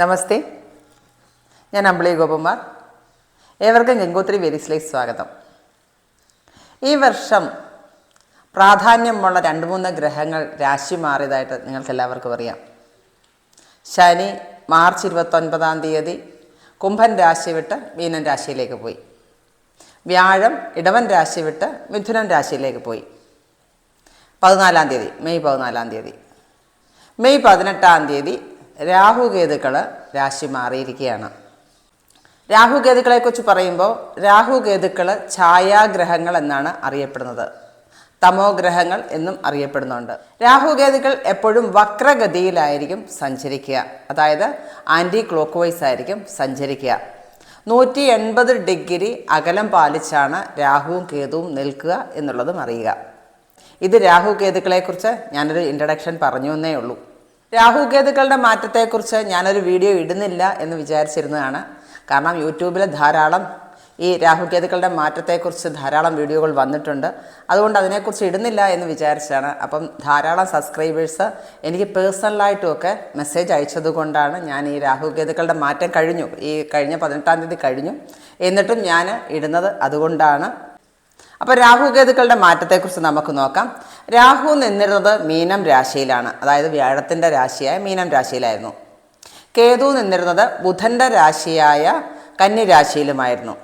നമസ്തേ. ഞാൻ അമ്പിളി ഗോപകുമാർ ഏവർക്കും ഗംഗോത്രി വെരിസിലേക്ക് സ്വാഗതം. ഈ വർഷം പ്രാധാന്യമുള്ള രണ്ട് മൂന്ന് ഗ്രഹങ്ങൾ രാശി മാറിയതായിട്ട് നിങ്ങൾക്ക് എല്ലാവർക്കും അറിയാം. ശനി മാർച്ച് ഇരുപത്തൊൻപതാം തീയതി കുംഭൻ രാശി വിട്ട് മീനൻ രാശിയിലേക്ക് പോയി. വ്യാഴം ഇടവൻ രാശി വിട്ട് മിഥുനൻ രാശിയിലേക്ക് പോയി. പതിനാലാം തീയതി മെയ് പതിനാലാം തീയതി. മെയ് പതിനെട്ടാം തീയതി രാഹുകേതുക്കൾ രാശി മാറിയിരിക്കുകയാണ്. രാഹുകേതുക്കളെക്കുറിച്ച് പറയുമ്പോൾ രാഹുകേതുക്കൾ ഛായാഗ്രഹങ്ങൾ എന്നാണ് അറിയപ്പെടുന്നത്. തമോ ഗ്രഹങ്ങൾ എന്നും അറിയപ്പെടുന്നുണ്ട്. രാഹുകേതുക്കൾ എപ്പോഴും വക്രഗതിയിലായിരിക്കും സഞ്ചരിക്കുക. അതായത് ആന്റി ക്ലോക്ക് വൈസ് ആയിരിക്കും സഞ്ചരിക്കുക. നൂറ്റി എൺപത് ഡിഗ്രി അകലം പാലിച്ചാണ് രാഹുവും കേതുവും നിൽക്കുക എന്നുള്ളതും അറിയുക. ഇത് രാഹു കേതുക്കളെക്കുറിച്ച് ഞാനൊരു ഇൻട്രഡക്ഷൻ പറഞ്ഞു എന്നേ ഉള്ളൂ. രാഹു കേതുക്കളുടെ മാറ്റത്തെക്കുറിച്ച് ഞാനൊരു വീഡിയോ ഇടുന്നില്ല എന്ന് വിചാരിച്ചിരുന്നതാണ്. കാരണം യൂട്യൂബിൽ ധാരാളം ഈ രാഹുകേതുക്കളുടെ മാറ്റത്തെക്കുറിച്ച് ധാരാളം വീഡിയോകൾ വന്നിട്ടുണ്ട്. അതുകൊണ്ട് അതിനെക്കുറിച്ച് ഇടുന്നില്ല എന്ന് വിചാരിച്ചാണ് അപ്പം ധാരാളം സബ്സ്ക്രൈബേഴ്സ് എനിക്ക് പേഴ്സണലായിട്ടുമൊക്കെ മെസ്സേജ് അയച്ചതുകൊണ്ടാണ് ഞാൻ ഈ രാഹുകേതുക്കളുടെ മാറ്റം കഴിഞ്ഞു. ഈ കഴിഞ്ഞ പതിനെട്ടാം തീയതി കഴിഞ്ഞു. എന്നിട്ടും ഞാൻ ഇടുന്നത് അതുകൊണ്ടാണ് അപ്പോൾ രാഹുകേതുക്കളുടെ മാറ്റത്തെക്കുറിച്ച് നമുക്ക് നോക്കാം. രാഹു നിന്നിരുന്നത് മീനം രാശിയിലാണ്. അതായത് വ്യാഴത്തിന്റെ രാശിയായ മീനം രാശിയിലായിരുന്നു. കേതു നിന്നിരുന്നത് ബുധന്റെ രാശിയായ കന്നി രാശിയിലുമായിരുന്നു.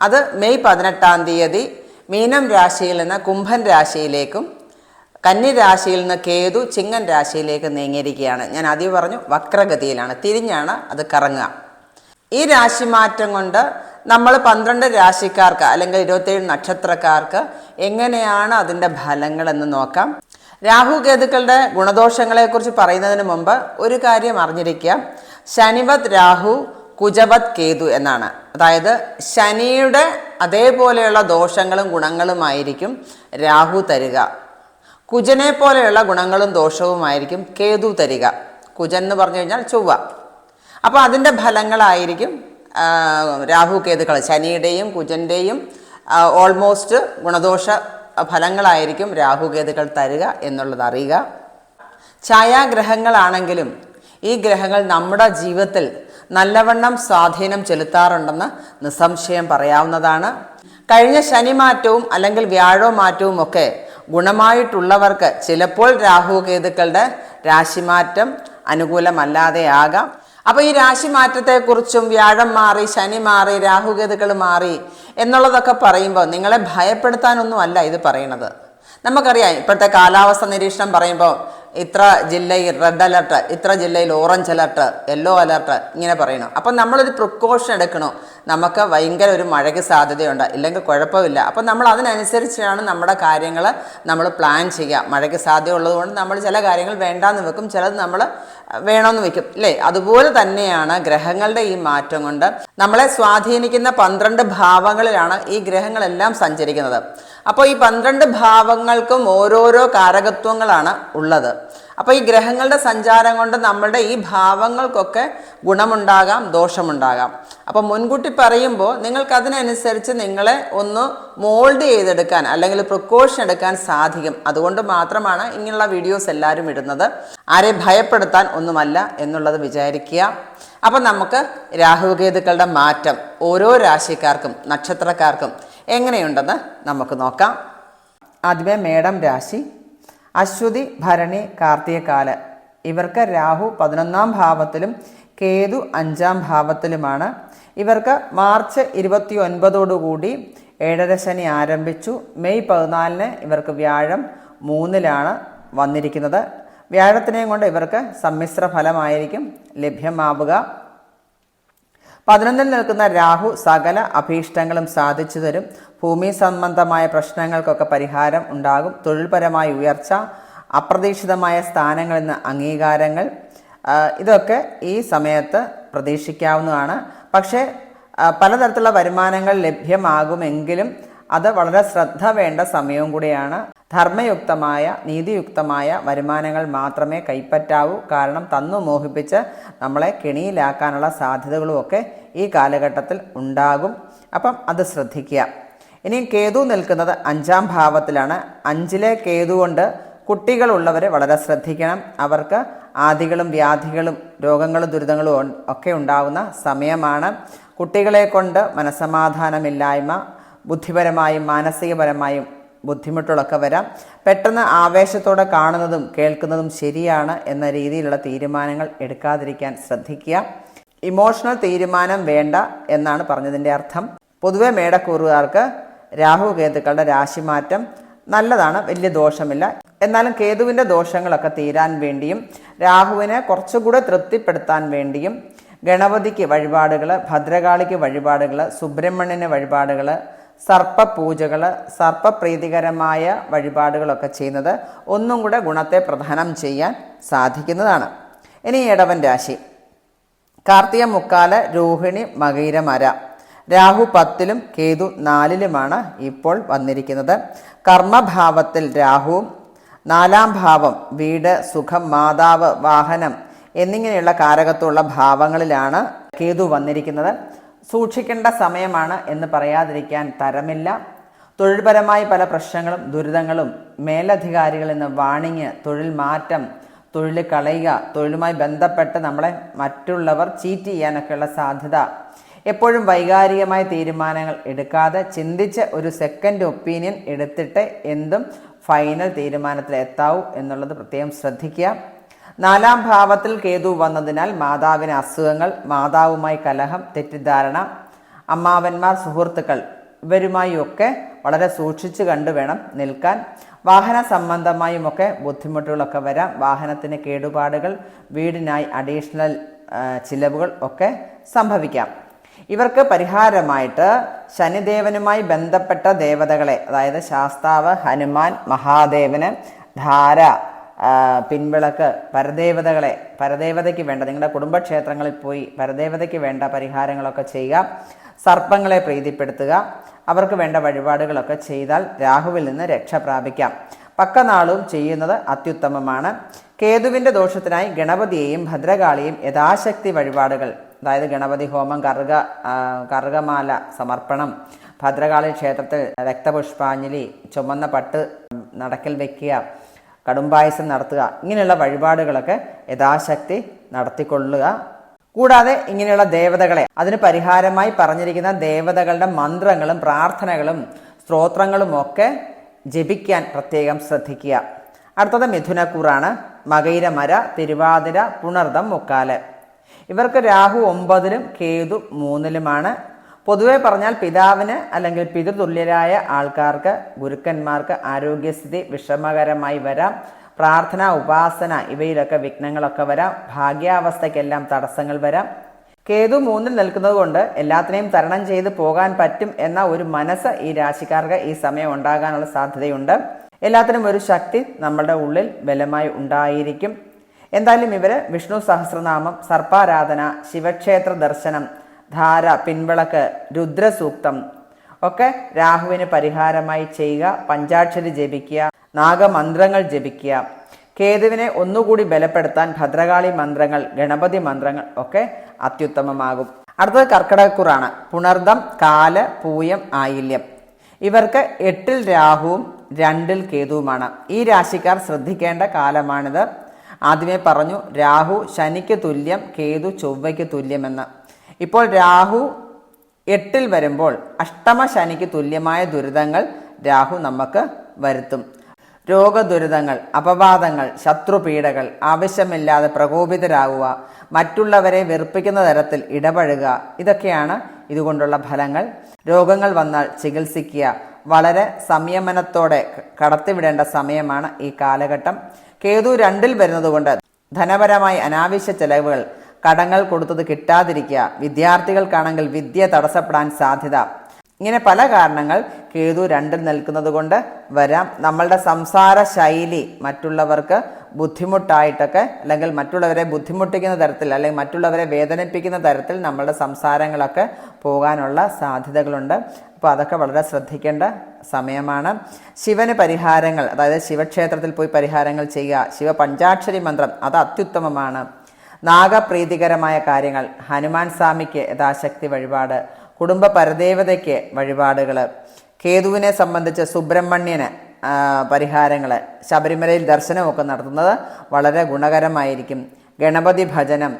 അത് മെയ് പതിനെട്ടാം തീയതി മീനം രാശിയിൽ നിന്ന് കുംഭൻ രാശിയിലേക്കും കന്നി രാശിയിൽ നിന്ന് കേതു ചിങ്ങൻ രാശിയിലേക്ക് നീങ്ങിയിരിക്കുകയാണ്. ഞാൻ ആദ്യം പറഞ്ഞു വക്രഗതിയിലാണ്. തിരിഞ്ഞാണ് അത് കറങ്ങുക. ഈ രാശിമാറ്റം കൊണ്ട് നമ്മൾ പന്ത്രണ്ട് രാശിക്കാർക്ക് അല്ലെങ്കിൽ ഇരുപത്തേഴ് നക്ഷത്രക്കാർക്ക് എങ്ങനെയാണ് അതിന്റെ ഫലങ്ങളെന്ന് നോക്കാം. രാഹു കേതുക്കളുടെ ഗുണദോഷങ്ങളെക്കുറിച്ച് പറയുന്നതിന് മുമ്പ് ഒരു കാര്യം അറിഞ്ഞിരിക്കുക. ശനിവത് രാഹു കുജവത് കേതു എന്നാണ്. അതായത് ശനിയുടെ അതേപോലെയുള്ള ദോഷങ്ങളും ഗുണങ്ങളുമായിരിക്കും രാഹു തരിക. കുജനെ പോലെയുള്ള ഗുണങ്ങളും ദോഷവുമായിരിക്കും കേതു തരിക. കുജൻ എന്ന് പറഞ്ഞു കഴിഞ്ഞാൽ ചൊവ്വ. അപ്പോൾ അതിന്റെ ഫലങ്ങളായിരിക്കും രാഹു കേതുക്കൾ ശനിയുടെയും കുജന്റെയും ഓൾമോസ്റ്റ് ഗുണദോഷ ഫലങ്ങളായിരിക്കും രാഹു കേതുക്കൾ തരിക എന്നുള്ളത് അറിയുക. ഛായാഗ്രഹങ്ങളാണെങ്കിലും ഈ ഗ്രഹങ്ങൾ നമ്മുടെ ജീവിതത്തിൽ നല്ലവണ്ണം സ്വാധീനം ചെലുത്താറുണ്ടെന്ന് നിസ്സംശയം പറയാവുന്നതാണ്. കഴിഞ്ഞ ശനി മാറ്റവും അല്ലെങ്കിൽ വ്യാഴോ മാറ്റവും ഒക്കെ ഗുണമായിട്ടുള്ളവർക്ക് ചിലപ്പോൾ രാഹു കേതുക്കളുടെ രാശിമാറ്റം അനുകൂലമല്ലാതെ ആകാം അപ്പോൾ ഈ രാശി മാറ്റത്തെക്കുറിച്ചും വ്യാഴം മാറി ശനി മാറി രാഹുകേതുക്കൾ മാറി എന്നുള്ളതൊക്കെ പറയുമ്പോൾ നിങ്ങളെ ഭയപ്പെടുത്താനൊന്നും അല്ല ഇത് പറയണത് നമുക്കറിയാം ഇപ്പോഴത്തെ കാലാവസ്ഥ നിരീക്ഷണം പറയുമ്പോൾ ഇത്ര ജില്ലയിൽ റെഡ് അലർട്ട് ഇത്ര ജില്ലയിൽ ഓറഞ്ച് അലർട്ട് യെല്ലോ അലർട്ട് ഇങ്ങനെ പറയണം. അപ്പം നമ്മളൊരു പ്രിക്കോഷൻ എടുക്കണോ? നമുക്ക് ഭയങ്കര ഒരു മഴയ്ക്ക് സാധ്യതയുണ്ട്. ഇല്ലെങ്കിൽ കുഴപ്പമില്ല. അപ്പം നമ്മൾ അതിനനുസരിച്ചാണ് നമ്മുടെ കാര്യങ്ങൾ നമ്മൾ പ്ലാൻ ചെയ്യുക. മഴയ്ക്ക് സാധ്യത ഉള്ളതുകൊണ്ട് നമ്മൾ ചില കാര്യങ്ങൾ വേണ്ടാന്ന് വെക്കും. ചിലത് നമ്മൾ വേണമെന്ന് വെക്കും. അല്ലേ അതുപോലെ തന്നെയാണ് ഗ്രഹങ്ങളുടെ ഈ മാറ്റം കൊണ്ട് നമ്മളെ സ്വാധീനിക്കുന്ന പന്ത്രണ്ട് ഭാവങ്ങളിലാണ് ഈ ഗ്രഹങ്ങളെല്ലാം സഞ്ചരിക്കുന്നത്. അപ്പോൾ ഈ പന്ത്രണ്ട് ഭാവങ്ങൾക്കും ഓരോരോ കാരകത്വങ്ങളാണ് ഉള്ളത്. അപ്പോൾ ഈ ഗ്രഹങ്ങളുടെ സഞ്ചാരം കൊണ്ട് നമ്മളുടെ ഈ ഭാവങ്ങൾക്കൊക്കെ ഗുണമുണ്ടാകാം ദോഷമുണ്ടാകാം. അപ്പോൾ മുൻകൂട്ടി പറയുമ്പോൾ നിങ്ങൾക്ക് അതിനനുസരിച്ച് നിങ്ങളെ ഒന്ന് മോൾഡ് ചെയ്തെടുക്കാൻ അല്ലെങ്കിൽ പ്രിക്കോഷൻ എടുക്കാൻ സാധിക്കും. അതുകൊണ്ട് മാത്രമാണ് ഇങ്ങനെയുള്ള വീഡിയോസ് എല്ലാവരും ഇടുന്നത്. ആരെ ഭയപ്പെടുത്താൻ ഒന്നുമല്ല എന്നുള്ളത് വിചാരിക്കുക. അപ്പം നമുക്ക് രാഹുകേതുക്കളുടെ മാറ്റം ഓരോ രാശിക്കാർക്കും നക്ഷത്രക്കാർക്കും എങ്ങനെയുണ്ടെന്ന് നമുക്ക് നോക്കാം. ആദ്യമേ മേടം രാശി. അശ്വതി ഭരണി കാർത്തികക്കാൽ ഇവർക്ക് രാഹു പതിനൊന്നാം ഭാവത്തിലും കേതു അഞ്ചാം ഭാവത്തിലുമാണ്. ഇവർക്ക് മാർച്ച് ഇരുപത്തി ഒൻപതോടുകൂടി ഏഴര ശനി ആരംഭിച്ചു. മെയ് പതിനാലിന് ഇവർക്ക് വ്യാഴം മൂന്നിലാണ് വന്നിരിക്കുന്നത്. വ്യാഴത്തിനെയും കൊണ്ട് ഇവർക്ക് സമ്മിശ്ര ഫലമായിരിക്കും ലഭ്യമാവുക. പതിനൊന്നിൽ നിൽക്കുന്ന രാഹു സകല അഭീഷ്ടങ്ങളും സാധിച്ചു തരും. ഭൂമി സംബന്ധമായ പ്രശ്നങ്ങൾക്കൊക്കെ പരിഹാരം ഉണ്ടാകും. തൊഴിൽപരമായ ഉയർച്ച അപ്രതീക്ഷിതമായ സ്ഥാനങ്ങളിൽ നിന്ന് അംഗീകാരങ്ങൾ ഇതൊക്കെ ഈ സമയത്ത് പ്രതീക്ഷിക്കാവുന്നതാണ്. പക്ഷേ പലതരത്തിലുള്ള വരുമാനങ്ങൾ ലഭ്യമാകുമെങ്കിലും അത് വളരെ ശ്രദ്ധ വേണ്ട സമയവും കൂടിയാണ്. ധർമ്മയുക്തമായ നീതിയുക്തമായ വരുമാനങ്ങൾ മാത്രമേ കൈപ്പറ്റാവൂ. കാരണം തന്നു മോഹിപ്പിച്ച് നമ്മളെ കെണിയിലാക്കാനുള്ള സാധ്യതകളുമൊക്കെ ഈ കാലഘട്ടത്തിൽ ഉണ്ടാകും. അപ്പം അത് ശ്രദ്ധിക്കുക. ഇനി കേതു നിൽക്കുന്നത് അഞ്ചാം ഭാവത്തിലാണ്. അഞ്ചിലെ കേതു കൊണ്ട് കുട്ടികളുള്ളവരെ വളരെ ശ്രദ്ധിക്കണം. അവർക്ക് ആദികളും വ്യാധികളും രോഗങ്ങളും ദുരിതങ്ങളും ഒക്കെ ഉണ്ടാകുന്ന സമയമാണ്. കുട്ടികളെ കൊണ്ട് മനസമാധാനമില്ലായ്മ ബുദ്ധിപരമായും മാനസികപരമായും ബുദ്ധിമുട്ടുകളൊക്കെ വരാം. പെട്ടെന്ന് ആവേശത്തോടെ കാണുന്നതും കേൾക്കുന്നതും ശരിയാണ് എന്ന രീതിയിലുള്ള തീരുമാനങ്ങൾ എടുക്കാതിരിക്കാൻ ശ്രദ്ധിക്കുക. ഇമോഷണൽ തീരുമാനം വേണ്ട എന്നാണ് പറഞ്ഞതിന്റെ അർത്ഥം. പൊതുവെ മേടക്കൂറുകാർക്ക് രാഹു കേതുക്കളുടെ രാശിമാറ്റം നല്ലതാണ് വലിയ ദോഷമില്ല. എന്നാലും കേതുവിന്റെ ദോഷങ്ങളൊക്കെ തീരാൻ വേണ്ടിയും രാഹുവിനെ കുറച്ചുകൂടെ തൃപ്തിപ്പെടുത്താൻ വേണ്ടിയും ഗണപതിക്ക് വഴിപാടുകൾ ഭദ്രകാളിക്ക് വഴിപാടുകൾ സുബ്രഹ്മണ്യന് വഴിപാടുകൾ സർപ്പപൂജകൾ സർപ്പപ്രീതികരമായ വഴിപാടുകളൊക്കെ ചെയ്യുന്നത് ഒന്നും കൂടെ ഗുണത്തെ പ്രധാനം ചെയ്യാൻ സാധിക്കുന്നതാണ്. ഇനി ഇടവൻ രാശി. കാർത്തിക മുക്കാല രോഹിണി മകയിരമര രാഹു പത്തിലും കേതു നാലിലുമാണ് ഇപ്പോൾ വന്നിരിക്കുന്നത്. കർമ്മഭാവത്തിൽ രാഹുവും നാലാം ഭാവം വീട് സുഖം മാതാവ് വാഹനം എന്നിങ്ങനെയുള്ള കാരകത്തുള്ള ഭാവങ്ങളിലാണ് കേതു വന്നിരിക്കുന്നത്. സൂക്ഷിക്കേണ്ട സമയമാണ് എന്ന് പറയാതിരിക്കാൻ തരമില്ല. തൊഴിൽപരമായി പല പ്രശ്നങ്ങളും ദുരിതങ്ങളും മേലധികാരികളിൽ നിന്ന് വാണിങ് തൊഴിൽ മാറ്റം തൊഴിൽ കളയുക തൊഴിലുമായി ബന്ധപ്പെട്ട് നമ്മളെ മറ്റുള്ളവർ ചീറ്റ് ചെയ്യാനൊക്കെയുള്ള സാധ്യത എപ്പോഴും വൈകാരികമായ തീരുമാനങ്ങൾ എടുക്കാതെ ചിന്തിച്ച് ഒരു സെക്കൻഡ് ഒപ്പീനിയൻ എടുത്തിട്ട് എന്തും ഫൈനൽ തീരുമാനത്തിൽ എത്താവൂ എന്നുള്ളത് പ്രത്യേകം ശ്രദ്ധിക്കുക. നാലാം ഭാവത്തിൽ കേതു വന്നതിനാൽ മാതാവിന് അസുഖങ്ങൾ മാതാവുമായി കലഹം തെറ്റിദ്ധാരണ അമ്മാവന്മാർ സുഹൃത്തുക്കൾ ഇവരുമായൊക്കെ വളരെ സൂക്ഷിച്ചു കണ്ടു വേണം നിൽക്കാൻ. വാഹന സംബന്ധമായുമൊക്കെ ബുദ്ധിമുട്ടുകളൊക്കെ വരാം. വാഹനത്തിന് കേടുപാടുകൾ വീടിനായി അഡീഷണൽ ചിലവുകൾ ഒക്കെ സംഭവിക്കാം. ഇവർക്ക് പരിഹാരമായിട്ട് ശനിദേവനുമായി ബന്ധപ്പെട്ട ദേവതകളെ അതായത് ശാസ്താവ് ഹനുമാൻ മഹാദേവന് ധാര പിൻവിളക്ക് പരദേവതകളെ പരദേവതയ്ക്ക് വേണ്ട നിങ്ങളുടെ കുടുംബക്ഷേത്രങ്ങളിൽ പോയി പരദേവതയ്ക്ക് വേണ്ട പരിഹാരങ്ങളൊക്കെ ചെയ്യുക സർപ്പങ്ങളെ പ്രീതിപ്പെടുത്തുക അവർക്ക് വേണ്ട വഴിപാടുകളൊക്കെ ചെയ്താൽ രാഹുവിൽ നിന്ന് രക്ഷ പ്രാപിക്കാം. പക്കനാളും ചെയ്യുന്നത് അത്യുത്തമമാണ്. കേതുവിന്റെ ദോഷത്തിനായി ഗണപതിയെയും ഭദ്രകാളിയും യഥാശക്തി വഴിപാടുകൾ അതായത് ഗണപതി ഹോമം കറുക കർഗമാല സമർപ്പണം ഭദ്രകാളി ക്ഷേത്രത്തിൽ രക്തപുഷ്പാഞ്ജലി ചുമന്ന പട്ട് നടക്കൽ വയ്ക്കുക കടുംപായസം നടത്തുക ഇങ്ങനെയുള്ള വഴിപാടുകളൊക്കെ യഥാശക്തി നടത്തിക്കൊള്ളുക. കൂടാതെ ഇങ്ങനെയുള്ള ദേവതകളെ അതിന് പരിഹാരമായി പറഞ്ഞിരിക്കുന്ന ദേവതകളുടെ മന്ത്രങ്ങളും പ്രാർത്ഥനകളും സ്ത്രോത്രങ്ങളും ഒക്കെ ജപിക്കാൻ പ്രത്യേകം ശ്രദ്ധിക്കുക. അടുത്തത് മിഥുനക്കൂറാണ്. മകയിരമര തിരുവാതിര പുണർദം മുക്കാൽ. ഇവർക്ക് രാഹു ഒമ്പതിലും കേതു മൂന്നിലുമാണ്. പൊതുവെ പറഞ്ഞാൽ പിതാവിന് അല്ലെങ്കിൽ പിതൃതുല്യരായ ആൾക്കാർക്ക് ഗുരുക്കന്മാർക്ക് ആരോഗ്യസ്ഥിതി വിഷമകരമായി വരാം. പ്രാർത്ഥന ഉപാസന ഇവയിലൊക്കെ വിഘ്നങ്ങളൊക്കെ വരാം. ഭാഗ്യാവസ്ഥയ്ക്കെല്ലാം തടസ്സങ്ങൾ വരാം. കേതു മൂന്നിൽ നിൽക്കുന്നത് കൊണ്ട് എല്ലാത്തിനെയും തരണം ചെയ്ത് പോകാൻ പറ്റും എന്ന ഒരു മനസ്സ് ഈ രാശിക്കാർക്ക് ഈ സമയം ഉണ്ടാകാനുള്ള സാധ്യതയുണ്ട്. എല്ലാത്തിനും ഒരു ശക്തി നമ്മളുടെ ഉള്ളിൽ ബലമായി ഉണ്ടായിരിക്കും. എന്തായാലും ഇവർ വിഷ്ണു സഹസ്രനാമം സർപ്പാരാധന ശിവക്ഷേത്ര ദർശനം ധാര പിൻവിളക്ക് രുദ്രസൂക്തം ഒക്കെ രാഹുവിന് പരിഹാരമായി ചെയ്യുക പഞ്ചാക്ഷരി ജപിക്കുക നാഗമന്ത്രങ്ങൾ ജപിക്കുക. കേതുവിനെ ഒന്നുകൂടി ബലപ്പെടുത്താൻ ഭദ്രകാളി മന്ത്രങ്ങൾ ഗണപതി മന്ത്രങ്ങൾ ഒക്കെ അത്യുത്തമമാകും. അടുത്തത് കർക്കിടകക്കുറാണ്. പുണർദം കാൽ പൂയം ആയില്യം. ഇവർക്ക് എട്ടിൽ രാഹുവും രണ്ടിൽ കേതുവുമാണ്. ഈ രാശിക്കാർ ശ്രദ്ധിക്കേണ്ട കാലമാണിത്. ആദ്യമേ പറഞ്ഞു രാഹു ശനിക്ക് തുല്യം കേതു ചൊവ്വയ്ക്ക് തുല്യമെന്ന് ഇപ്പോൾ രാഹു എട്ടിൽ വരുമ്പോൾ അഷ്ടമ ശനിക്ക് തുല്യമായ ദുരിതങ്ങൾ രാഹു നമുക്ക് വരുത്തും. രോഗദുരിതങ്ങൾ അപവാദങ്ങൾ ശത്രുപീഡകൾ ആവശ്യമില്ലാതെ പ്രകോപിതരാകുക മറ്റുള്ളവരെ വെറുപ്പിക്കുന്ന തരത്തിൽ ഇടപഴകുക ഇതൊക്കെയാണ് ഇതുകൊണ്ടുള്ള ഫലങ്ങൾ. രോഗങ്ങൾ വന്നാൽ ചികിത്സിക്കുക വളരെ സംയമനത്തോടെ കടത്തിവിടേണ്ട സമയമാണ് ഈ കാലഘട്ടം. കേതു രണ്ടിൽ വരുന്നതുകൊണ്ട് ധനപരമായി അനാവശ്യ ചെലവുകൾ കടങ്ങൾ കൊടുത്തത് കിട്ടാതിരിക്കുക വിദ്യാർത്ഥികൾക്കാണെങ്കിൽ വിദ്യ തടസ്സപ്പെടാൻ സാധ്യത. ഇങ്ങനെ പല കാരണങ്ങൾ കേതു രണ്ടിൽ നിൽക്കുന്നത് കൊണ്ട് വരാം. നമ്മളുടെ സംസാര ശൈലി മറ്റുള്ളവർക്ക് ബുദ്ധിമുട്ടായിട്ടൊക്കെ അല്ലെങ്കിൽ മറ്റുള്ളവരെ ബുദ്ധിമുട്ടിക്കുന്ന തരത്തിൽ അല്ലെങ്കിൽ മറ്റുള്ളവരെ വേദനിപ്പിക്കുന്ന തരത്തിൽ നമ്മളുടെ സംസാരങ്ങളൊക്കെ പോകാനുള്ള സാധ്യതകളുണ്ട്. അപ്പോൾ അതൊക്കെ വളരെ ശ്രദ്ധിക്കേണ്ട സമയമാണ്. ശിവന് പരിഹാരങ്ങൾ അതായത് ശിവക്ഷേത്രത്തിൽ പോയി പരിഹാരങ്ങൾ ചെയ്യുക ശിവ പഞ്ചാക്ഷരി മന്ത്രം അത് അത്യുത്തമമാണ്. നാഗപ്രീതികരമായ കാര്യങ്ങൾ ഹനുമാൻ സ്വാമിക്ക് യഥാശക്തി വഴിപാട് കുടുംബ പരദേവതയ്ക്ക് വഴിപാടുകൾ കേതുവിനെ സംബന്ധിച്ച് സുബ്രഹ്മണ്യന് പരിഹാരങ്ങൾ ശബരിമലയിൽ ദർശനമൊക്കെ നടത്തുന്നത് വളരെ ഗുണകരമായിരിക്കും. ഗണപതി ഭജനം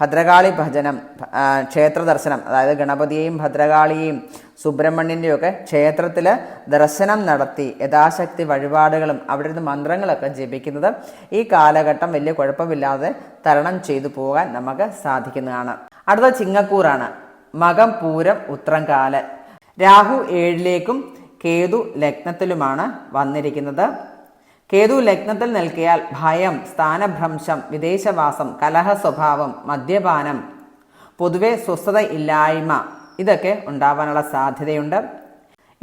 ഭദ്രകാളി ഭജനം ക്ഷേത്ര ദർശനം അതായത് ഗണപതിയെയും ഭദ്രകാളിയെയും സുബ്രഹ്മണ്യന്റെയും ഒക്കെ ക്ഷേത്രത്തിൽ ദർശനം നടത്തി യഥാശക്തി വഴിപാടുകളും അവിടെ നിന്ന് മന്ത്രങ്ങളൊക്കെ ജപിക്കുന്നത് ഈ കാലഘട്ടം വലിയ കുഴപ്പമില്ലാതെ തരണം ചെയ്തു പോകാൻ നമുക്ക് സാധിക്കുന്നതാണ്. അടുത്ത ചിങ്ങക്കൂറാണ് മകം പൂരം ഉത്രം കാൽ രാഹു ഏഴിലേക്കും കേതു ലഗ്നത്തിലുമാണ് വന്നിരിക്കുന്നത്. കേതു ലഗ്നത്തിൽ നിൽക്കിയാൽ ഭയം സ്ഥാനഭ്രംശം വിദേശവാസം കലഹ സ്വഭാവം മദ്യപാനം പൊതുവെ സ്വസ്ഥത ഇല്ലായ്മ ഇതൊക്കെ ഉണ്ടാവാനുള്ള സാധ്യതയുണ്ട്.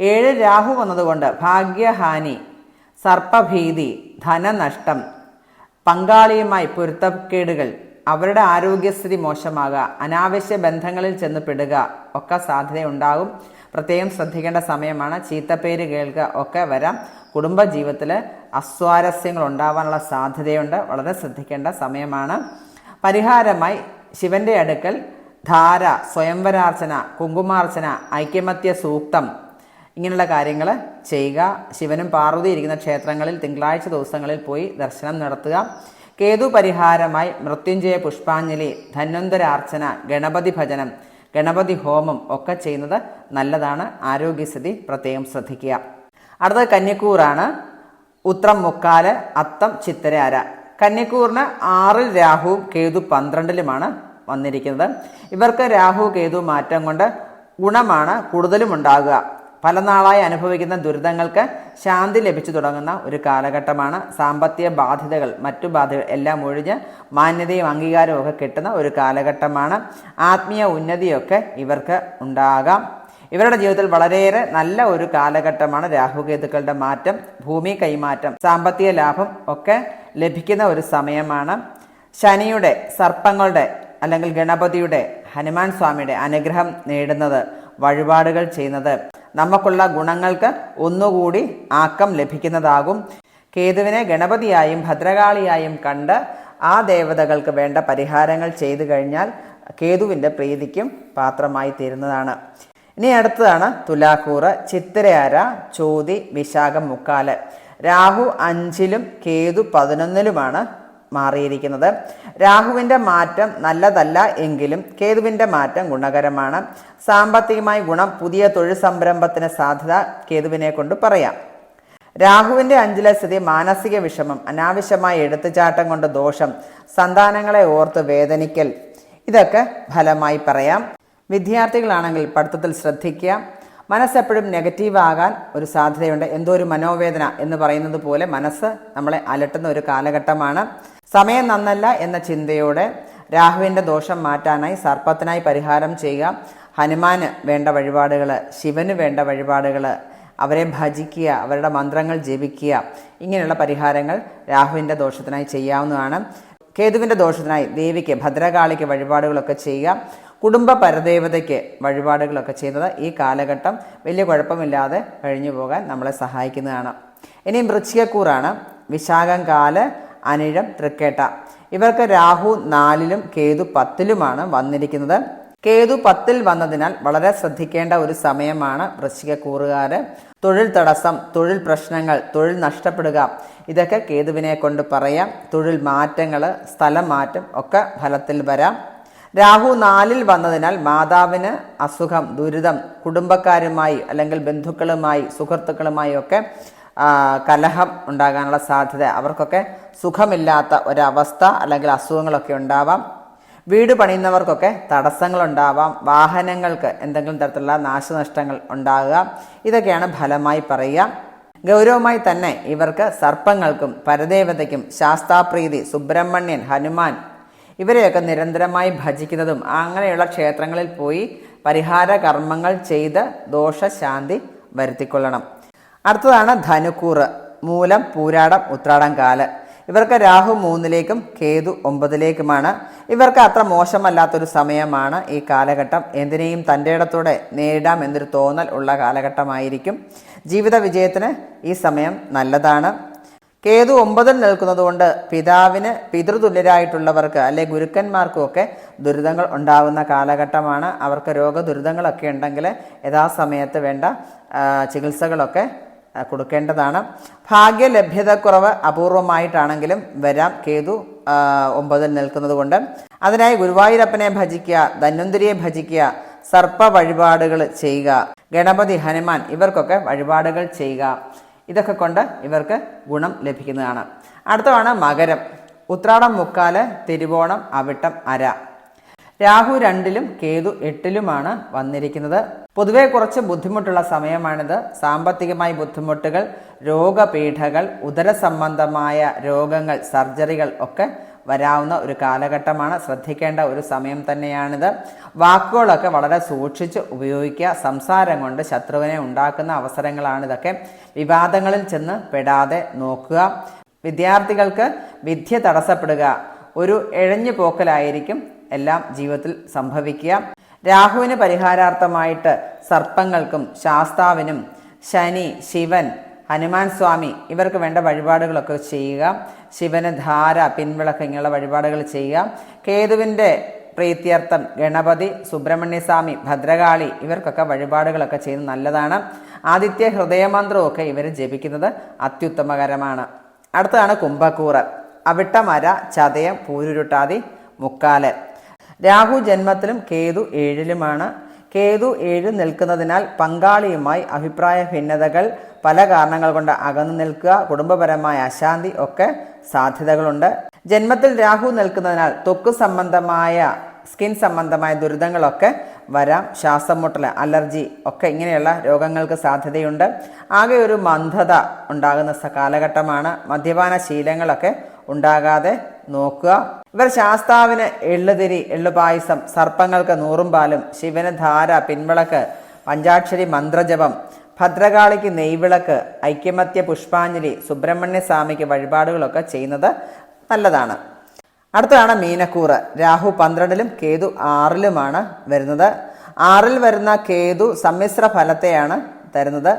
ഏഴ് രാഹു വന്നതുകൊണ്ട് ഭാഗ്യഹാനി സർപ്പഭീതി ധനനഷ്ടം പങ്കാളിയുമായി പൊരുത്തക്കേടുകൾ അവരുടെ ആരോഗ്യസ്ഥിതി മോശമാകുക അനാവശ്യ ബന്ധങ്ങളിൽ ചെന്ന് പെടുക ഒക്കെ സാധ്യതയുണ്ടാകും. പ്രത്യേകം ശ്രദ്ധിക്കേണ്ട സമയമാണ്. ചീത്തപ്പേര് കേൾക്കുക ഒക്കെ വരാം. കുടുംബജീവിതത്തിൽ അസ്വാരസ്യങ്ങൾ ഉണ്ടാവാനുള്ള സാധ്യതയുണ്ട്. വളരെ ശ്രദ്ധിക്കേണ്ട സമയമാണ്. പരിഹാരമായി ശിവന്റെ അടുക്കൽ ധാര സ്വയംവരാർച്ചന കുങ്കുമാർച്ചന ഐക്യമത്യ സൂക്തം ഇങ്ങനെയുള്ള കാര്യങ്ങൾ ചെയ്യുക. ശിവനും പാർവതി ഇരിക്കുന്ന ക്ഷേത്രങ്ങളിൽ തിങ്കളാഴ്ച ദിവസങ്ങളിൽ പോയി ദർശനം നടത്തുക. കേതു പരിഹാരമായി മൃത്യുഞ്ജയ പുഷ്പാഞ്ജലി ധന്വന്തരാർച്ചന ഗണപതി ഭജനം ഗണപതി ഹോമം ഒക്കെ ചെയ്യുന്നത് നല്ലതാണ്. ആരോഗ്യസ്ഥിതി പ്രത്യേകം ശ്രദ്ധിക്കുക. അടുത്തത് കന്യക്കൂറാണ്. ഉത്രം മുക്കാൽ അത്തം ചിത്തരാര കന്യക്കൂറിന് ആറിൽ രാഹുവും കേതു പന്ത്രണ്ടിലുമാണ് വന്നിരിക്കുന്നത്. ഇവർക്ക് രാഹു കേതു മാറ്റം കൊണ്ട് ഗുണമാണ് കൂടുതലും ഉണ്ടാകുക. പല നാളായി അനുഭവിക്കുന്ന ദുരിതങ്ങൾക്ക് ശാന്തി ലഭിച്ചു തുടങ്ങുന്ന ഒരു കാലഘട്ടമാണ്. സാമ്പത്തിക ബാധ്യതകൾ മറ്റു ബാധ്യതകൾ എല്ലാം ഒഴിഞ്ഞ് മാന്യതയും അംഗീകാരവും ഒക്കെ കിട്ടുന്ന ഒരു കാലഘട്ടമാണ്. ആത്മീയ ഉന്നതിയൊക്കെ ഇവർക്ക് ഉണ്ടാകാം. ഇവരുടെ ജീവിതത്തിൽ വളരെയേറെ നല്ല ഒരു കാലഘട്ടമാണ്. രാഹുകേതുക്കളുടെ മാറ്റം ഭൂമി കൈമാറ്റം സാമ്പത്തിക ലാഭം ഒക്കെ ലഭിക്കുന്ന ഒരു സമയമാണ്. ശനിയുടെ സർപ്പങ്ങളുടെ അല്ലെങ്കിൽ ഗണപതിയുടെ ഹനുമാൻ സ്വാമിയുടെ അനുഗ്രഹം നേടുന്നത് വഴിപാടുകൾ ചെയ്യുന്നത്. നമുക്കുള്ള ഗുണങ്ങൾക്ക് ഒന്നുകൂടി ആക്കം ലഭിക്കുന്നതാകും. കേതുവിനെ ഗണപതിയായും ഭദ്രകാളിയായും കണ്ട് ആ ദേവതകൾക്ക് വേണ്ട പരിഹാരങ്ങൾ ചെയ്തു കഴിഞ്ഞാൽ കേതുവിന്റെ പ്രീതിക്കും പാത്രമായി തീരുന്നതാണ്. ഇനി അടുത്തതാണ് തുലാക്കൂറ് ചിത്തിരയാര ചോതി വിശാഖം മുക്കാൽ. രാഹു അഞ്ചിലും കേതു പതിനൊന്നിലുമാണ് മാറിയിരിക്കുന്നത്. രാഹുവിന്റെ മാറ്റം നല്ലതല്ല എങ്കിലും കേതുവിന്റെ മാറ്റം ഗുണകരമാണ്. സാമ്പത്തികമായി ഗുണം പുതിയ തൊഴിൽ സംരംഭത്തിന് സാധ്യത കേതുവിനെ കൊണ്ട് പറയാം. രാഹുവിന്റെ അഞ്ചിലെ സ്ഥിതി മാനസിക വിഷമം അനാവശ്യമായ എടുത്തുചാട്ടം കൊണ്ട് ദോഷം സന്താനങ്ങളെ ഓർത്ത് വേദനിക്കൽ. ഇതൊക്കെ ഫലമായി പറയാം. വിദ്യാർത്ഥികളാണെങ്കിൽ പഠിത്തത്തിൽ ശ്രദ്ധിക്കുക. മനസ്സെപ്പോഴും നെഗറ്റീവ് ആകാൻ ഒരു സാധ്യതയുണ്ട്. എന്തോ ഒരു മനോവേദന എന്ന് പറയുന്നത് പോലെ മനസ്സ് നമ്മളെ അലട്ടുന്ന ഒരു കാലഘട്ടമാണ്. സമയം നന്നല്ല എന്ന ചിന്തയോടെ രാഹുവിന്റെ ദോഷം മാറ്റാനായി സർപ്പത്തിനായി പരിഹാരം ചെയ്യുക. ഹനുമാന് വേണ്ട വഴിപാടുകൾ ശിവന് വേണ്ട വഴിപാടുകൾ അവരെ ഭജിക്കുക അവരുടെ മന്ത്രങ്ങൾ ജപിക്കുക ഇങ്ങനെയുള്ള പരിഹാരങ്ങൾ രാഹുവിന്റെ ദോഷത്തിനായി ചെയ്യാവുന്നതാണ്. കേതുവിന്റെ ദോഷത്തിനായി ദേവിക്ക് ഭദ്രകാളിക്ക് വഴിപാടുകളൊക്കെ ചെയ്യുക. കുടുംബ പരദേവതയ്ക്ക് വഴിപാടുകളൊക്കെ ചെയ്യുന്നത് ഈ കാലഘട്ടം വലിയ കുഴപ്പമില്ലാതെ കഴിഞ്ഞു പോകാൻ നമ്മളെ സഹായിക്കുന്നതാണ്. ഇനി വൃശ്ചികക്കൂറാണ്. വിശാഖം കാൽ അനിഴം തൃക്കേട്ട. ഇവർക്ക് രാഹു നാലിലും കേതു പത്തിലുമാണ് വന്നിരിക്കുന്നത്. കേതു പത്തിൽ വന്നതിനാൽ വളരെ ശ്രദ്ധിക്കേണ്ട ഒരു സമയമാണ് വൃശ്ചികക്കൂറുകാർ തൊഴിൽ തടസ്സം തൊഴിൽ പ്രശ്നങ്ങൾ തൊഴിൽ നഷ്ടപ്പെടുക ഇതൊക്കെ കേതുവിനെ കൊണ്ട് പറയാം. തൊഴിൽ മാറ്റങ്ങൾ സ്ഥലം മാറ്റം ഒക്കെ ഫലത്തിൽ വരാം. രാഹു നാലിൽ വന്നതിനാൽ മാതാവിന് അസുഖം ദുരിതം കുടുംബക്കാരുമായി അല്ലെങ്കിൽ ബന്ധുക്കളുമായി സുഹൃത്തുക്കളുമായി ഒക്കെ കലഹം ഉണ്ടാകാനുള്ള സാധ്യത അവർക്കൊക്കെ സുഖമില്ലാത്ത ഒരവസ്ഥ അല്ലെങ്കിൽ അസുഖങ്ങളൊക്കെ ഉണ്ടാവാം. വീട് പണിയുന്നവർക്കൊക്കെ തടസ്സങ്ങളുണ്ടാവാം. വാഹനങ്ങൾക്ക് എന്തെങ്കിലും തരത്തിലുള്ള നാശനഷ്ടങ്ങൾ ഉണ്ടാകുക ഇതൊക്കെയാണ് ഫലമായി പറയുക. ഗൗരവമായി തന്നെ ഇവർക്ക് സർപ്പങ്ങൾക്കും പരദേവതയ്ക്കും ശാസ്താപ്രീതി സുബ്രഹ്മണ്യൻ ഹനുമാൻ ഇവരെയൊക്കെ നിരന്തരമായി ഭജിക്കുന്നതും അങ്ങനെയുള്ള ക്ഷേത്രങ്ങളിൽ പോയി പരിഹാര കർമ്മങ്ങൾ ചെയ്ത് ദോഷശാന്തി വരുത്തിക്കൊള്ളണം. അടുത്തതാണ് ധനുക്കൂറ്. മൂലം പൂരാടം ഉത്രാടം കാൽ. ഇവർക്ക് രാഹു മൂന്നിലേക്കും കേതു ഒമ്പതിലേക്കുമാണ്. ഇവർക്ക് അത്ര മോശമല്ലാത്തൊരു സമയമാണ് ഈ കാലഘട്ടം. എന്തിനേയും തന്റെ ഇടത്തോടെ നേരിടാം എന്നൊരു തോന്നൽ ഉള്ള കാലഘട്ടമായിരിക്കും. ജീവിത വിജയത്തിന് ഈ സമയം നല്ലതാണ്. കേതു ഒമ്പതിൽ നിൽക്കുന്നതുകൊണ്ട് പിതാവിന് പിതൃതുല്യരായിട്ടുള്ളവർക്ക് അല്ലെ ഗുരുക്കന്മാർക്കും ഒക്കെ ദുരിതങ്ങൾ ഉണ്ടാകുന്ന കാലഘട്ടമാണ്. അവർക്ക് രോഗ ദുരിതങ്ങളൊക്കെ ഉണ്ടെങ്കിൽ യഥാസമയത്ത് വേണ്ട ചികിത്സകളൊക്കെ കൊടുക്കേണ്ടതാണ്. ഭാഗ്യലഭ്യതക്കുറവ് അപൂർവമായിട്ടാണെങ്കിലും വരാം. കേതു ഒമ്പതിൽ നിൽക്കുന്നത് കൊണ്ട് അതിനായി ഗുരുവായൂരപ്പനെ ഭജിക്കുക ധന്വന്തിരിയെ ഭജിക്കുക സർപ്പ വഴിപാടുകൾ ചെയ്യുക ഗണപതി ഹനുമാൻ ഇവർക്കൊക്കെ വഴിപാടുകൾ ചെയ്യുക. ഇതൊക്കെ കൊണ്ട് ഇവർക്ക് ഗുണം ലഭിക്കുന്നതാണ്. അടുത്തതാണ് മകരം. ഉത്രാടം മുക്കാൽ തിരുവോണം അവിട്ടം അര. രാഹു രണ്ടിലും കേതു എട്ടിലുമാണ് വന്നിരിക്കുന്നത്. പൊതുവെ കുറച്ച് ബുദ്ധിമുട്ടുള്ള സമയമാണിത്. സാമ്പത്തികമായി ബുദ്ധിമുട്ടുകൾ രോഗപീഠകൾ ഉദര സംബന്ധമായ രോഗങ്ങൾ സർജറികൾ ഒക്കെ വരാവുന്ന ഒരു കാലഘട്ടമാണ്. ശ്രദ്ധിക്കേണ്ട ഒരു സമയം തന്നെയാണിത്. വാക്കുകളൊക്കെ വളരെ സൂക്ഷിച്ച് ഉപയോഗിക്കുക. സംസാരം കൊണ്ട് ശത്രുവിനെ ഉണ്ടാക്കുന്ന അവസരങ്ങളാണിതൊക്കെ. വിവാദങ്ങളിൽ ചെന്ന് പെടാതെ നോക്കുക. വിദ്യാർത്ഥികൾക്ക് വിദ്യ തടസ്സപ്പെടുക. ഒരു എഴഞ്ഞു പോക്കലായിരിക്കും എല്ലാം ജീവിതത്തിൽ സംഭവിക്കുക. രാഹുവിന് പരിഹാരാർത്ഥമായിട്ട് സർപ്പങ്ങൾക്കും ശാസ്താവിനും ശനി ശിവൻ ഹനുമാൻ സ്വാമി ഇവർക്ക് വേണ്ട വഴിപാടുകളൊക്കെ ചെയ്യുക. ശിവന് ധാര പിൻവിളക്ക് ഇങ്ങനെയുള്ള വഴിപാടുകൾ ചെയ്യുക. കേതുവിന്റെ പ്രീത്യർത്ഥം ഗണപതി സുബ്രഹ്മണ്യസ്വാമി ഭദ്രകാളി ഇവർക്കൊക്കെ വഴിപാടുകളൊക്കെ ചെയ്യുന്നത് നല്ലതാണ്. ആദിത്യ ഹൃദയമന്ത്രമൊക്കെ ഇവർ ജപിക്കുന്നത് അത്യുത്തമകരമാണ്. അടുത്തതാണ് കുംഭക്കൂറ്. അവിട്ടമര ചതയം പൂരുരുട്ടാതി മുക്കാൽ. രാഹു ജന്മത്തിലും കേതു ഏഴിലുമാണ്. കേതു ഏഴ് നിൽക്കുന്നതിനാൽ പങ്കാളിയുമായി അഭിപ്രായ ഭിന്നതകൾ പല കാരണങ്ങൾ കൊണ്ട് അകന്നു നിൽക്കുക കുടുംബപരമായ അശാന്തി ഒക്കെ സാധ്യതകളുണ്ട്. ജന്മത്തിൽ രാഹു നിൽക്കുന്നതിനാൽ തൊക്ക് സംബന്ധമായ സ്കിൻ സംബന്ധമായ ദുരിതങ്ങളൊക്കെ വരാം. ശ്വാസം മുട്ടൽ അലർജി ഒക്കെ ഇങ്ങനെയുള്ള രോഗങ്ങൾക്ക് സാധ്യതയുണ്ട്. ആകെ ഒരു മന്ദത ഉണ്ടാകുന്ന കാലഘട്ടമാണ്. മദ്യപാന ശീലങ്ങളൊക്കെ ഉണ്ടാകാതെ നോക്കുക. ഇവർ ശാസ്താവിന് എള്ളുതിരി എള്ളുപായസം സർപ്പങ്ങൾക്ക് നൂറും പാലും ശിവന് ധാര പിൻവിളക്ക് പഞ്ചാക്ഷരി മന്ത്രജപം ഭദ്രകാളിക്ക് നെയ്വിളക്ക് ഐക്യമത്യ പുഷ്പാഞ്ജലി സുബ്രഹ്മണ്യ സ്വാമിക്ക് വഴിപാടുകളൊക്കെ ചെയ്യുന്നത് നല്ലതാണ്. അടുത്തതാണ് മീനക്കൂറ്. രാഹു പന്ത്രണ്ടിലും കേതു ആറിലുമാണ് വരുന്നത്. ആറിൽ വരുന്ന കേതു സമ്മിശ്ര ഫലത്തെയാണ് തരുന്നത്.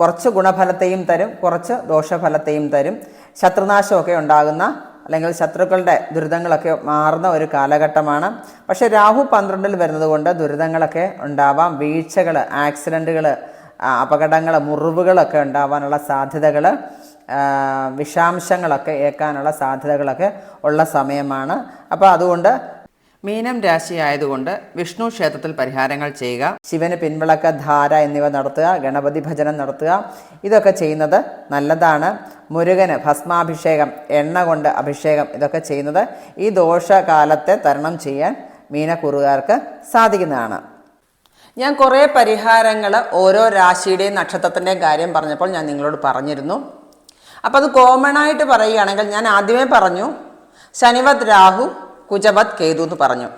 കുറച്ച് ഗുണഫലത്തെയും തരും കുറച്ച് ദോഷഫലത്തെയും തരും. ശത്രുനാശമൊക്കെ ഉണ്ടാകുന്ന അല്ലെങ്കിൽ ശത്രുക്കളുടെ ദുരിതങ്ങളൊക്കെ മാറുന്ന ഒരു കാലഘട്ടമാണ്. പക്ഷേ രാഹു പന്ത്രണ്ടിൽ വരുന്നത് കൊണ്ട് ദുരിതങ്ങളൊക്കെ ഉണ്ടാവാം. വീഴ്ചകൾ ആക്സിഡന്റുകൾ അപകടങ്ങൾ മുറിവുകളൊക്കെ ഉണ്ടാവാനുള്ള സാധ്യതകൾ വിഷാംശങ്ങളൊക്കെ ഏൽക്കാനുള്ള സാധ്യതകളൊക്കെ ഉള്ള സമയമാണ്. അപ്പോൾ അതുകൊണ്ട് മീനം രാശി ആയതുകൊണ്ട് വിഷ്ണു ക്ഷേത്രത്തിൽ പരിഹാരങ്ങൾ ചെയ്യുക ശിവന് പിൻവിളക്ക ധാര എന്നിവ നടത്തുക ഗണപതി ഭജനം നടത്തുക. ഇതൊക്കെ ചെയ്യുന്നത് നല്ലതാണ്. മുരുകന് ഭസ്മാഭിഷേകം എണ്ണ കൊണ്ട് അഭിഷേകം ഇതൊക്കെ ചെയ്യുന്നത് ഈ ദോഷകാലത്തെ തരണം ചെയ്യാൻ മീനക്കുറുകാർക്ക് സാധിക്കുന്നതാണ്. ഞാൻ കുറേ പരിഹാരങ്ങൾ ഓരോ രാശിയുടെയും നക്ഷത്രത്തിന്റെയും കാര്യം പറഞ്ഞപ്പോൾ ഞാൻ നിങ്ങളോട് പറഞ്ഞിരുന്നു. അപ്പോൾ അത് കോമൺ ആയിട്ട് പറയുകയാണെങ്കിൽ ഞാൻ ആദ്യമേ പറഞ്ഞു ശനിവത് രാഹു കുജവത് കേതു എന്ന് പറഞ്ഞു.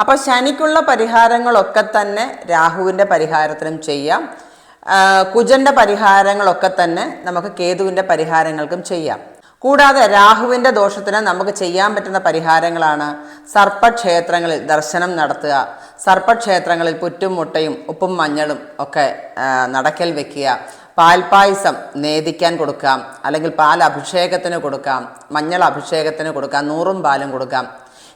അപ്പോൾ ശനിക്കുള്ള പരിഹാരങ്ങളൊക്കെ തന്നെ രാഹുവിന്റെ പരിഹാരത്തിനും ചെയ്യാം. കുജന്റെ പരിഹാരങ്ങളൊക്കെ തന്നെ നമുക്ക് കേതുവിന്റെ പരിഹാരങ്ങൾക്കും ചെയ്യാം. കൂടാതെ രാഹുവിന്റെ ദോഷത്തിന് നമുക്ക് ചെയ്യാൻ പറ്റുന്ന പരിഹാരങ്ങളാണ് സർപ്പക്ഷേത്രങ്ങളിൽ ദർശനം നടത്തുക സർപ്പക്ഷേത്രങ്ങളിൽ പുറ്റും മുട്ടയും ഉപ്പും മഞ്ഞളും ഒക്കെ നടക്കൽ വെക്കുക പാൽപായസം നേദിക്കാൻ കൊടുക്കാം അല്ലെങ്കിൽ പാൽ അഭിഷേകത്തിന് കൊടുക്കാം മഞ്ഞൾ അഭിഷേകത്തിന് കൊടുക്കാം നൂറും പാലും കൊടുക്കാം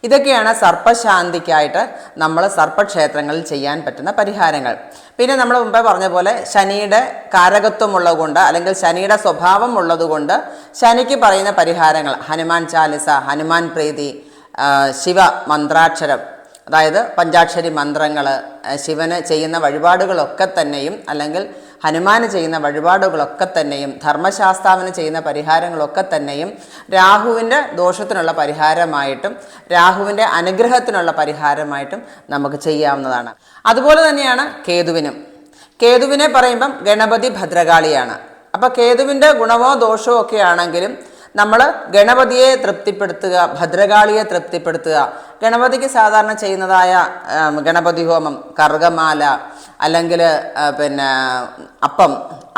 ഇതൊക്കെയാണ് സർപ്പശാന്തിക്കായിട്ട് നമ്മൾ സർപ്പക്ഷേത്രങ്ങളിൽ ചെയ്യാൻ പറ്റുന്ന പരിഹാരങ്ങൾ. പിന്നെ നമ്മൾ മുമ്പേ പറഞ്ഞ പോലെ ശനിയുടെ കാരകത്വമുള്ളത് കൊണ്ട് അല്ലെങ്കിൽ ശനിയുടെ സ്വഭാവം ഉള്ളതുകൊണ്ട് ശനിക്ക് പറയുന്ന പരിഹാരങ്ങൾ ഹനുമാൻ ചാലിസ ഹനുമാൻ പ്രീതി ശിവ മന്ത്രാക്ഷരം അതായത് പഞ്ചാക്ഷരി മന്ത്രങ്ങൾ ശിവന് ചെയ്യുന്ന വഴിപാടുകളൊക്കെ തന്നെയും അല്ലെങ്കിൽ ഹനുമാന് ചെയ്യുന്ന വഴിപാടുകളൊക്കെ തന്നെയും ധർമ്മശാസ്താവിന് ചെയ്യുന്ന പരിഹാരങ്ങളൊക്കെ തന്നെയും രാഹുവിന്റെ ദോഷത്തിനുള്ള പരിഹാരമായിട്ടും രാഹുവിന്റെ അനുഗ്രഹത്തിനുള്ള പരിഹാരമായിട്ടും നമുക്ക് ചെയ്യാവുന്നതാണ്. അതുപോലെ തന്നെയാണ് കേതുവിനും. കേതുവിനെ പറയുമ്പം ഗണപതി ഭദ്രകാളിയാണ്. അപ്പോൾ കേതുവിന്റെ ഗുണമോ ദോഷമോ ഒക്കെ ആണെങ്കിലും നമ്മൾ ഗണപതിയെ തൃപ്തിപ്പെടുത്തുക ഭദ്രകാളിയെ തൃപ്തിപ്പെടുത്തുക. ഗണപതിക്ക് സാധാരണ ചെയ്യുന്നതായ ഗണപതി ഹോമം കറുകമാല അല്ലെങ്കിൽ പിന്നെ അപ്പം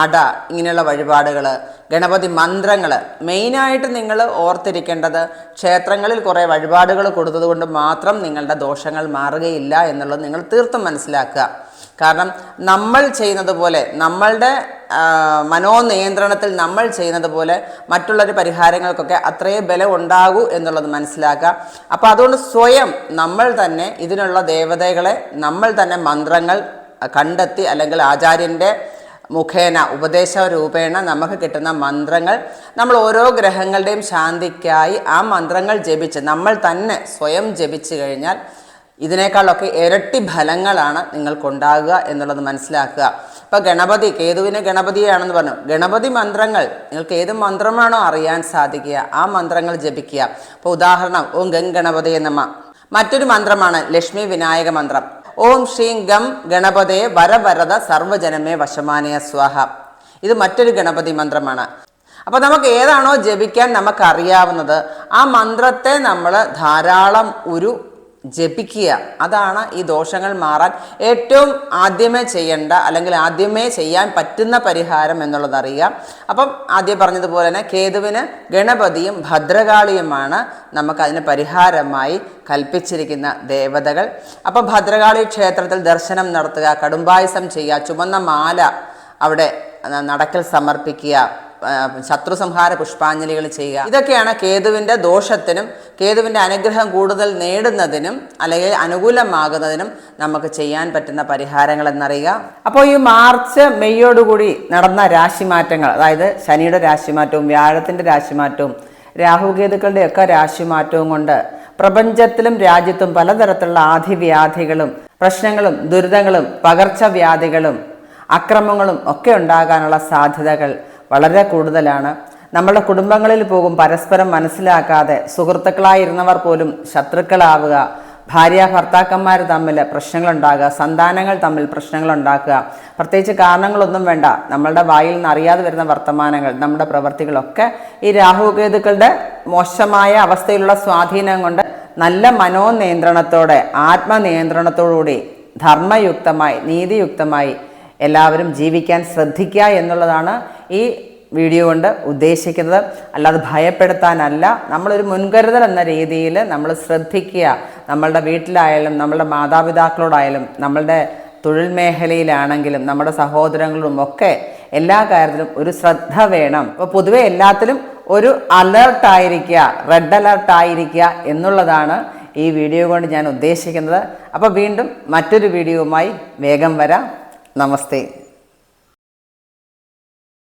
അട ഇങ്ങനെയുള്ള വഴിപാടുകൾ ഗണപതി മന്ത്രങ്ങൾ മെയിനായിട്ട് നിങ്ങൾ ഓർത്തിരിക്കേണ്ടത് ക്ഷേത്രങ്ങളിൽ കുറേ വഴിപാടുകൾ കൊടുത്തതുകൊണ്ട് മാത്രം നിങ്ങളുടെ ദോഷങ്ങൾ മാറുകയില്ല എന്നുള്ളത് നിങ്ങൾ തീർത്തും മനസ്സിലാക്കുക. കാരണം നമ്മൾ ചെയ്യുന്നത് പോലെ നമ്മളുടെ മനോനിയന്ത്രണത്തിൽ നമ്മൾ ചെയ്യുന്നത് പോലെ മറ്റുള്ളൊരു പരിഹാരങ്ങൾക്കൊക്കെ അത്രയും ബലം ഉണ്ടാകൂ എന്നുള്ളത് മനസ്സിലാക്കുക. അപ്പോൾ അതുകൊണ്ട് സ്വയം നമ്മൾ തന്നെ ഇതിനുള്ള ദേവതകളെ നമ്മൾ തന്നെ മന്ത്രങ്ങൾ കണ്ടെത്തി അല്ലെങ്കിൽ ആചാര്യന്റെ മുഖേന ഉപദേശ രൂപേണ നമുക്ക് കിട്ടുന്ന മന്ത്രങ്ങൾ നമ്മൾ ഓരോ ഗ്രഹങ്ങളുടെയും ശാന്തിക്കായി ആ മന്ത്രങ്ങൾ ജപിച്ച് നമ്മൾ തന്നെ സ്വയം ജപിച്ചു കഴിഞ്ഞാൽ ഇതിനേക്കാളൊക്കെ ഇരട്ടി ഫലങ്ങളാണ് നിങ്ങൾക്കുണ്ടാകുക എന്നുള്ളത് മനസ്സിലാക്കുക. ഇപ്പൊ ഗണപതി കേതുവിനെ ഗണപതിയാണെന്ന് പറഞ്ഞു. ഗണപതി മന്ത്രങ്ങൾ നിങ്ങൾക്ക് ഏത് മന്ത്രമാണോ അറിയാൻ സാധിക്കുക ആ മന്ത്രങ്ങൾ ജപിക്കുക. ഇപ്പോൾ ഉദാഹരണം ഓം ഗം ഗണപതി എന്നമ്മ മറ്റൊരു മന്ത്രമാണ് ലക്ഷ്മി വിനായക മന്ത്രം. ഓം ശ്രീം ഗം ഗണപതേ വരവരത സർവജനമേ വശമാനയ സ്വാഹ. ഇത് മറ്റൊരു ഗണപതി മന്ത്രമാണ്. അപ്പൊ നമുക്ക് ഏതാണോ ജപിക്കാൻ നമുക്ക് അറിയാവുന്നത് ആ മന്ത്രത്തെ നമ്മൾ ധാരാളം ഒരു ജപിക്കുക. അതാണ് ഈ ദോഷങ്ങൾ മാറാൻ ഏറ്റവും ആദ്യമേ ചെയ്യേണ്ട അല്ലെങ്കിൽ ആദ്യമേ ചെയ്യാൻ പറ്റുന്ന പരിഹാരം എന്നുള്ളത് അപ്പം ആദ്യം പറഞ്ഞതുപോലെ തന്നെ കേതുവിന് ഗണപതിയും ഭദ്രകാളിയുമാണ് നമുക്കതിന് പരിഹാരമായി കൽപ്പിച്ചിരിക്കുന്ന ദേവതകൾ. അപ്പം ഭദ്രകാളി ക്ഷേത്രത്തിൽ ദർശനം നടത്തുക കടുംബായസം ചെയ്യുക ചുമന്ന മാല അവിടെ നടക്കൽ സമർപ്പിക്കുക. ശത്രു സംഹാര പുഷ്പാഞ്ജലികൾ ചെയ്യുക. ഇതൊക്കെയാണ് കേതുവിന്റെ ദോഷത്തിനും കേതുവിന്റെ അനുഗ്രഹം കൂടുതൽ നേടുന്നതിനും അല്ലെങ്കിൽ അനുകൂലമാകുന്നതിനും നമുക്ക് ചെയ്യാൻ പറ്റുന്ന പരിഹാരങ്ങൾ എന്നറിയുക. അപ്പോൾ ഈ മാർച്ച് മെയ്യോടുകൂടി നടന്ന രാശിമാറ്റങ്ങൾ അതായത് ശനിയുടെ രാശിമാറ്റവും വ്യാഴത്തിന്റെ രാശിമാറ്റവും രാഹുകേതുക്കളുടെ ഒക്കെ രാശിമാറ്റവും കൊണ്ട് പ്രപഞ്ചത്തിലും രാജ്യത്തും പലതരത്തിലുള്ള ആധിവ്യാധികളും പ്രശ്നങ്ങളും ദുരിതങ്ങളും പകർച്ചവ്യാധികളും അക്രമങ്ങളും ഒക്കെ ഉണ്ടാകാനുള്ള സാധ്യതകൾ വളരെ കൂടുതലാണ്. നമ്മുടെ കുടുംബങ്ങളിൽ പോകും പരസ്പരം മനസ്സിലാക്കാതെ സുഹൃത്തുക്കളായിരുന്നവർ പോലും ശത്രുക്കളാവുക ഭാര്യ ഭർത്താക്കന്മാർ തമ്മിൽ പ്രശ്നങ്ങളുണ്ടാകുക സന്താനങ്ങൾ തമ്മിൽ പ്രശ്നങ്ങളുണ്ടാക്കുക. പ്രത്യേകിച്ച് കാരണങ്ങളൊന്നും വേണ്ട. നമ്മളുടെ വായിൽ നിന്ന് അറിയാതെ വരുന്ന വർത്തമാനങ്ങൾ നമ്മുടെ പ്രവർത്തികളൊക്കെ ഈ രാഹുകേതുക്കളുടെ മോശമായ അവസ്ഥയിലുള്ള സ്വാധീനം കൊണ്ട് നല്ല മനോനിയന്ത്രണത്തോടെ ആത്മനിയന്ത്രണത്തോടുകൂടി ധർമ്മയുക്തമായി നീതിയുക്തമായി എല്ലാവരും ജീവിക്കാൻ ശ്രദ്ധിക്കുക എന്നുള്ളതാണ് ഈ വീഡിയോ കൊണ്ട് ഉദ്ദേശിക്കുന്നത് അല്ലാതെ ഭയപ്പെടുത്താനല്ല. നമ്മളൊരു മുൻകരുതൽ എന്ന രീതിയിൽ നമ്മൾ ശ്രദ്ധിക്കുക. നമ്മളുടെ വീട്ടിലായാലും നമ്മളുടെ മാതാപിതാക്കളോടായാലും നമ്മളുടെ തൊഴിൽ മേഖലയിലാണെങ്കിലും നമ്മുടെ സഹോദരങ്ങളും ഒക്കെ എല്ലാ കാര്യത്തിലും ഒരു ശ്രദ്ധ വേണം. അപ്പോൾ പൊതുവെ എല്ലാത്തിലും ഒരു അലേർട്ടായിരിക്കുക റെഡ് അലേർട്ടായിരിക്കുക എന്നുള്ളതാണ് ഈ വീഡിയോ കൊണ്ട് ഞാൻ ഉദ്ദേശിക്കുന്നത്. അപ്പോൾ വീണ്ടും മറ്റൊരു വീഡിയോവുമായി വേഗം വരാം. നമസ്തേ.